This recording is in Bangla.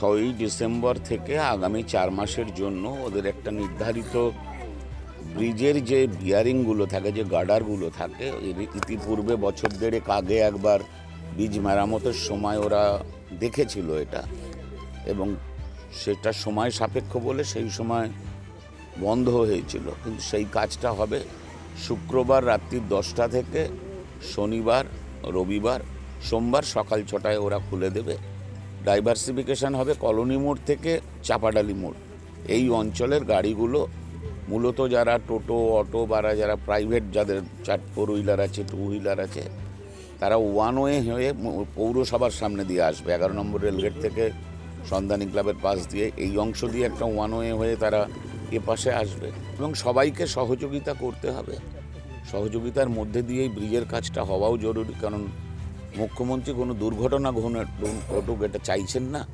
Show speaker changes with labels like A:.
A: ছয়ই ডিসেম্বর থেকে আগামী চার মাসের জন্য ওদের একটা নির্ধারিত ব্রিজের যে বিয়ারিংগুলো থাকে, যে গার্ডারগুলো থাকে ইতিপূর্বে বছর দেড়েক আগে একবার ব্রিজ মেরামতের সময় ওরা দেখেছিল এটা। এবং সেটা সময় সাপেক্ষ বলে সেই সময় বন্ধ হয়েছিল। কিন্তু সেই কাজটা হবে শুক্রবার রাত্রি দশটা থেকে শনিবার, রবিবার, সোমবার সকাল ছটায় ওরা খুলে দেবে। ডাইভার্সিফিকেশন হবে কলোনি মোড় থেকে চাপাডালি মোড়। এই অঞ্চলের গাড়িগুলো মূলত যারা টোটো, অটো বা যারা প্রাইভেট, যাদের চার, ফোর হুইলার আছে, টু হুইলার আছে, তারা ওয়ান ওয়ে হয়ে পৌরসভার সামনে দিয়ে আসবে। এগারো নম্বর রেলগেট থেকে সন্ধানী ক্লাবের পাশ দিয়ে এই অংশ দিয়ে একটা ওয়ান ওয়ে হয়ে তারা এ পাশে আসবে। এবং সবাইকে সহযোগিতা করতে হবে। সহযোগিতার মধ্যে দিয়েই ব্রিজের কাজটা হওয়াও জরুরি, কারণ মুখ্যমন্ত্রী কোনো দুর্ঘটনা ঘটুক এটা চাইছেন না।